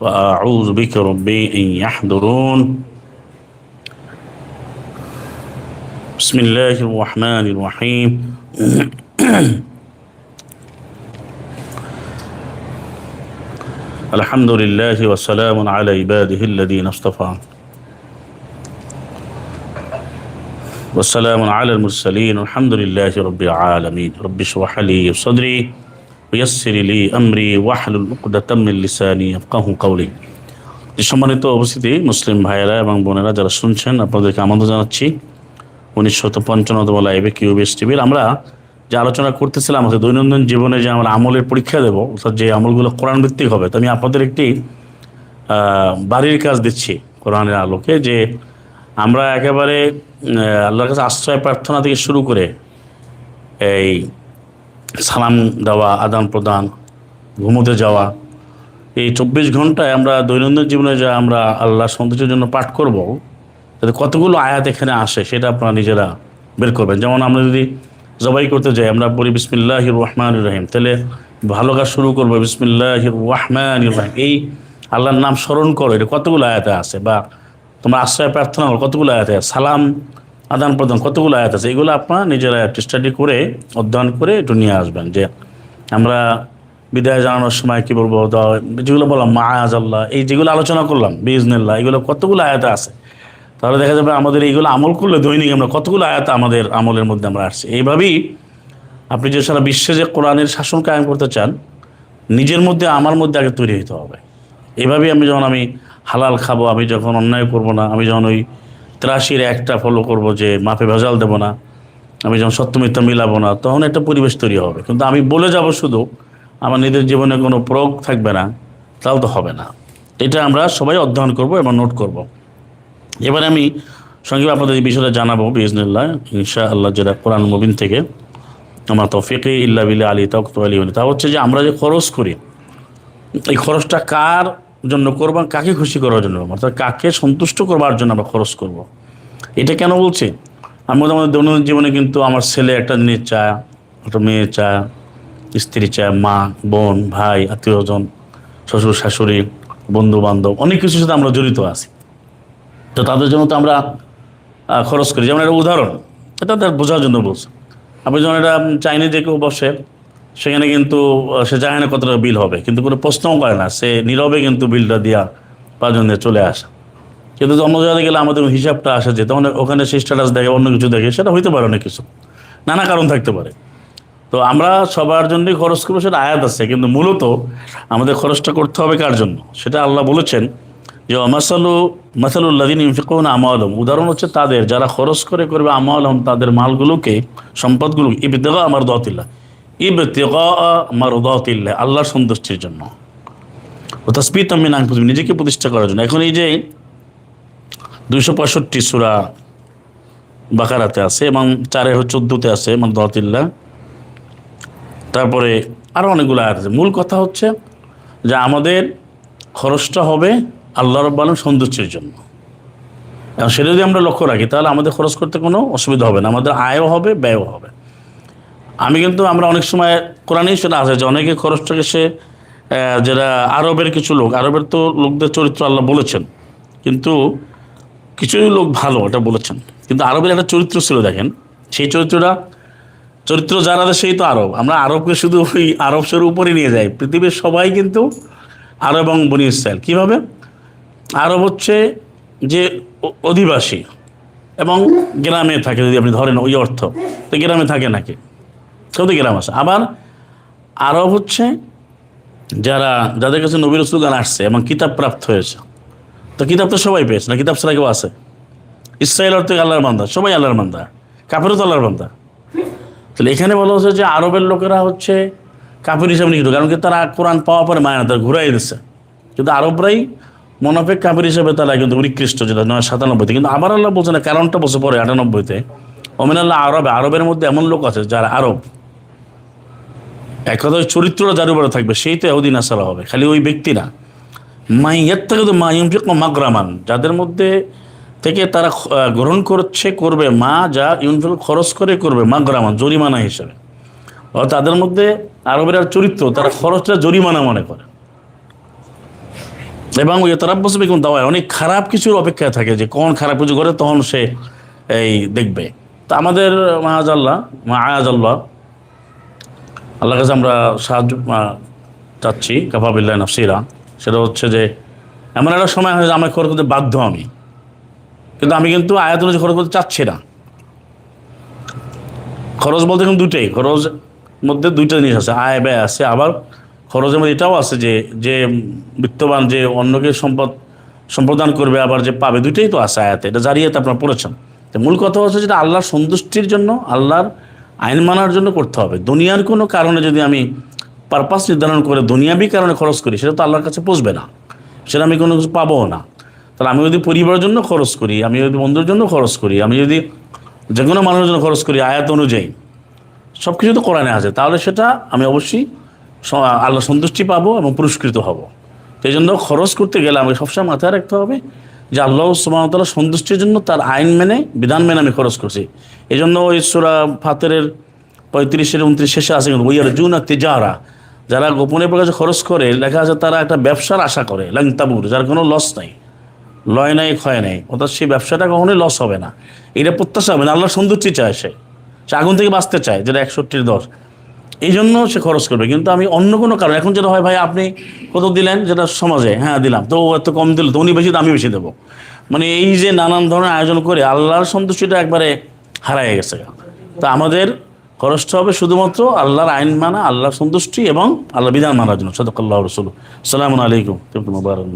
وأعوذ بك ربي أن يحضرون. بسم الله الرحمن الرحيم. الحمد لله وسلام على عباده الذين اصطفى. والسلام على المرسلين الحمد لله رب العالمين. رب اشرح لي صدري কাউলি সম্মানিত অবস্থিতি মুসলিম ভাইয়েরা এবং বোনেরা যারা শুনছেন, আপনাদেরকে আমন্ত্রণ জানাচ্ছি। উনিশশত পঞ্চান্নতম লাইভে কিউবিএস টিভির আমরা যে আলোচনা করতেছিলাম, আমাদের দৈনন্দিন জীবনে যে আমরা আমলের পরীক্ষা দেবো, অর্থাৎ যে আমলগুলো কোরআন ভিত্তিক হবে, তো আমি আপনাদের একটি বাড়ির কাজ দিচ্ছি কোরআনের আলোকে, যে আমরা একেবারে আল্লাহর কাছে আশ্রয় প্রার্থনা থেকে শুরু করে এই সালাম দেওয়া, আদান প্রদান, ঘুমোতে যাওয়া, এই চব্বিশ ঘন্টায় আমরা দৈনন্দিন জীবনে যা আমরা আল্লাহ সন্তুষ্টির জন্য পাঠ করব, তাতে কতগুলো আয়াত এখানে আসে সেটা আপনারা নিজেরা বের করবেন। যেমন আমরা যদি জবাই করতে যাই, আমরা পড়ি বিসমিল্লাহ রহমান রহিম, তাহলে ভালো কাজ শুরু করব বিসমিল্লাহ রহমান রহিম। এই আল্লাহর নাম স্মরণ করো, এটা কতগুলো আয়াতে আছে বা তোমার আশ্রয় প্রার্থনা কতগুলো আয়াতে সালাম আদান প্রদান, কতগুলো আয়াত আছে? এগুলো আপনারা নিজেরা স্টাডি করে, অধ্যয়ন করে একটু নিয়ে আসবেন যে আমরা বিদায় জানানোর সময় কী বলব? যেগুলো বললাম মায়াজ আল্লাহ এই যেগুলো আলোচনা করলাম বিজনেল্লাহ এগুলো কতগুলো আয়াত আছে? তাহলে দেখা যাবে আমাদের এইগুলো আমল করলে দৈনিক আমরা কতগুলো আয়াত আমাদের আমলের মধ্যে আমরা আসছি। এইভাবেই আপনি যে সারা বিশ্বে যে কোরআনের শাসন কায়েম করতে চান, নিজের মধ্যে, আমার মধ্যে আগে তৈরি হতে হবে। এভাবেই আমি যখন আমি হালাল খাব, আমি যখন অন্যায় করব না, আমি যখন ওই ত্রাসির একটা ফলো করব যে মাপে ভেজাল দেবো না, আমি যখন সত্য মিথ্যা মিলাবো না, তখন একটা পরিবেশ তৈরি হবে। কিন্তু আমি বলে যাব শুধু, আমার নিজের জীবনে কোনো প্রয়োগ থাকবে না তাও তো হবে না। এটা আমরা সবাই অধ্যয়ন করব এবং নোট করব। এবারে আমি সঙ্গে আপনাদের এই বিষয়টা জানাব বিজনুল্লাহ ইনশা আল্লাহ যেটা কোরআন মুবিন থেকে, আমার তৌফিকে ইল্লা বিল্লা আলী তক্ত আলী তা হচ্ছে যে আমরা যে খরচ করি, এই খরচটা কার জন্য করব কাকে খুশি করার জন্য? অর্থাৎ কাকে সন্তুষ্ট করবার জন্য আমরা খরচ করব। এটা কেন বলছি আমরা আমাদের দৈনন্দিন জীবনে কিন্তু আমার ছেলে একটা জিনিস চায় একটা মেয়ে চায় স্ত্রী চায় মা, বোন, ভাই আত্মীয়স্বজন শ্বশুর, শাশুড়ি বন্ধু বান্ধব অনেক কিছুর সাথে আমরা জড়িত আছি তো তাদের জন্য তো আমরা খরচ করি যেমন একটা উদাহরণ, এটা তার বোঝার জন্য বলছি আপনি যখন এটা চাইনিজে কেউ বসে সেখানে কিন্তু সে জানে না কত টাকা বিল হবে। কিন্তু কোনো প্রশ্নও করে না। সে নীরবে কিন্তু বিলটা দিয়া দিয়ে চলে আসা। কিন্তু অন্য জায়গায় গেলে আমাদের হিসাবটা আসে যে তখন ওখানে সে স্ট্যাটাস দেখে, অন্য কিছু দেখে, সেটা হইতে পারে অনেক কিছু। নানা কারণ থাকতে পারে। তো আমরা সবার জন্যই খরচ করব সেটা আয়াত আছে। কিন্তু মূলত আমাদের খরচটা করতে হবে কার জন্য? সেটা আল্লাহ বলেছেন যে মাসালু মাসালুল্লাদিন ইনফিকুন আমালম উদাহরণ হচ্ছে তাদের। যারা খরচ করে করবে আমালম তাদের মালগুলোকে সম্পদগুলো ইবতেগা আমার দতিল্লা আল্লাহর সন্তুষ্টির জন্য। নিজেকে প্রতিষ্ঠা করার জন্য। এখন এই যে দুইশো পঁয়ষট্টি সুরা বাকারাতে আছে এবং চারে চোদ্দোতে আছে মানে দতিল্লা তারপরে আরও অনেকগুলো আয়াত আছে। মূল কথা হচ্ছে যে আমাদের খরচটা হবে আল্লাহ রব্বালের সৌন্দর্যের জন্য। এবং সেটা যদি আমরা লক্ষ্য রাখি, তাহলে আমাদের খরচ করতে কোনো অসুবিধা হবে না। আমাদের আয়ও হবে, ব্যয়ও হবে। আমি কিন্তু আমরা অনেক সময় কোরআনেই সেটা আছে যে অনেকে খরচটাকে সে যারা আরবের কিছু লোক, আরবের তো লোকদের চরিত্র আল্লাহ বলেছেন, কিন্তু কিছু লোক ভালো এটা বলেছেন। কিন্তু আরবের একটা চরিত্র ছিল দেখেন, সেই চরিত্রটা, চরিত্র যারা সেই তো আরব। আমরা আরবকে শুধু ওই আরব সের উপরে নিয়ে যাই, পৃথিবীর সবাই কিন্তু আরব এবং বনি ইসরায়েল। কীভাবে? আরব হচ্ছে যে অধিবাসী এবং গ্রামে থাকে, যদি আপনি ধরেন ওই অর্থ, তো গ্রামে থাকে নাকি? কেউ গ্রাম আছে। আবার আরব হচ্ছে যারা, যাদের কাছে নবী রসুলগান আসছে এবং কিতাব প্রাপ্ত হয়েছে। তো কিতাব তো সবাই পেয়েছে, না কিতাব ছাড়া কেউ আছে? ইসরায়েল অর্থে আল্লাহর বান্দা, সবাই আল্লাহর বান্দা। কাপড়ও তো আল্লাহর বান্দা। তাহলে এখানে বলা হচ্ছে যে আরবের লোকেরা হচ্ছে কাপড় হিসাবে নিষিদ্ধ কারণ কি তারা কোরআন পাওয়া পরে মায় না, তারা ঘুরাই দিচ্ছে কিন্তু আরবরাই মনাফেক কাপড় হিসাবে তারা কিন্তু নিকৃষ্ট, যেটা নয় সাতানব্বইতে। কিন্তু আবার আল্লাহ বলছে না, কারণটা বসে পরে, আটানব্বইতে। ওমেন আল্লাহ আরবে, আরবের মধ্যে এমন লোক আছে যারা আরব। এক কথা চরিত্রটা যার উপরে থাকবে, সেই তো এহুদিন আসারা হবে, খালি ওই ব্যক্তি না। মাইয়ার থেকে তো মাইমফিক মাগরামান, যাদের মধ্যে থেকে তারা গ্রহণ করছে, করবে মা, যা ইউনফিল খরচ করে করবে, মাগরামান, জরিমানা হিসেবে। তাদের মধ্যে আরবের আর চরিত্র, তারা খরচটা জরিমানা মনে করে। এবং ওই তারাব্বাস বেগম দাওয়ায়, অনেক খারাপ কিছুর অপেক্ষায় থাকে যে কোন খারাপ কিছু করে তখন সে এই দেখবে। তা আমাদের মাহাজ আল্লাহ আয়াজ আল্লাহ আল্লাহ কাছে আমরা সাহায্য চাচ্ছি, কাফাবিল্লাহ নাফসিরা। সেটা হচ্ছে যে, এমন একটা সময় হয় যে আমাকে খরচ করতে বাধ্য আমি। কিন্তু আমি কিন্তু আয়াত অনুযায়ী খরচ করতে চাচ্ছি না। খরচ বলতে কিন্তু দুটোই খরচ মধ্যে দুইটা জিনিস আছে। আয়, ব্যয় আছে। আবার খরচের মধ্যে এটাও আছে যে যে বিত্তবান, যে অন্যকে সম্পদ, সম্প্রদান করবে, আবার যে পাবে, দুইটাই তো আছে আয়াতে। এটা জারিয়াতে আপনারা পড়েছেন। মূল কথা হচ্ছে যেটা আল্লাহর সন্তুষ্টির জন্য, আল্লাহর আইন মানার জন্য করতে হবে। দুনিয়ার কোনো কারণে যদি আমি পারপাস নির্ধারণ করে দুনিয়াবি কারণে খরচ করি, সেটা তো আল্লাহর কাছে পৌঁছবে না। সেটা আমি কোনো কিছু পাবো না। তাহলে আমি যদি পরিবারের জন্য খরচ করি, আমি যদি বন্ধুর জন্য খরচ করি, আমি যদি যে কোনো মানুষের জন্য খরচ করি, আয়াত অনুযায়ী সব কিছু তো কোরআনে আছে। তাহলে সেটা আমি অবশ্যই আল্লাহ সন্তুষ্টি পাবো এবং পুরস্কৃত হব। সেই জন্য খরচ করতে গেলে আমাকে সবসময় মাথায় রাখতে হবে যে আল্লাহ সুবাহতাল্লাহ সন্তুষ্টির জন্য তার আইন মেনে, বিধান মেনে আমি খরচ করছি। এই জন্য ওই সুরা ফাতের পঁয়ত্রিশের উনত্রিশ শেষে আছে কিন্তু ওই আর জুন তিজারা। যারা গোপনে প্রকাশে খরচ করে লেখা আছে তারা একটা ব্যবসার আশা করে লাংতাবুর যার কোনো লস নাই। লয় নাই, ক্ষয় নাই। অর্থাৎ সেই ব্যবসাটা কখনোই লস হবে না। এটা প্রত্যাশা হবে না আল্লাহ সন্তুষ্টি চায় সে। সে আগুন থেকে বাঁচতে চায়, যেটা একষট্টির দশ। এই জন্য সে খরচ করবে। কিন্তু আমি অন্য কোনো কারণ, এখন যেটা হয় ভাই, আপনি কত দিলেন? যেটা সমাজে হ্যাঁ দিলাম। তো এত কম দিল, তো উনি বেশি আমি বেশি দেবো। মানে এই যে নানান ধরনের আয়োজন করে আল্লাহর সন্তুষ্টিটা একবারে হারায় গেছে। তা আমাদের খরচটা হবে শুধুমাত্র আল্লাহর আইন মানা, আল্লাহর সন্তুষ্টি এবং আল্লাহ বিধান মানার জন্য। সদকাল্লাহ রসুল সালাম আলাইকুম। মুবারক।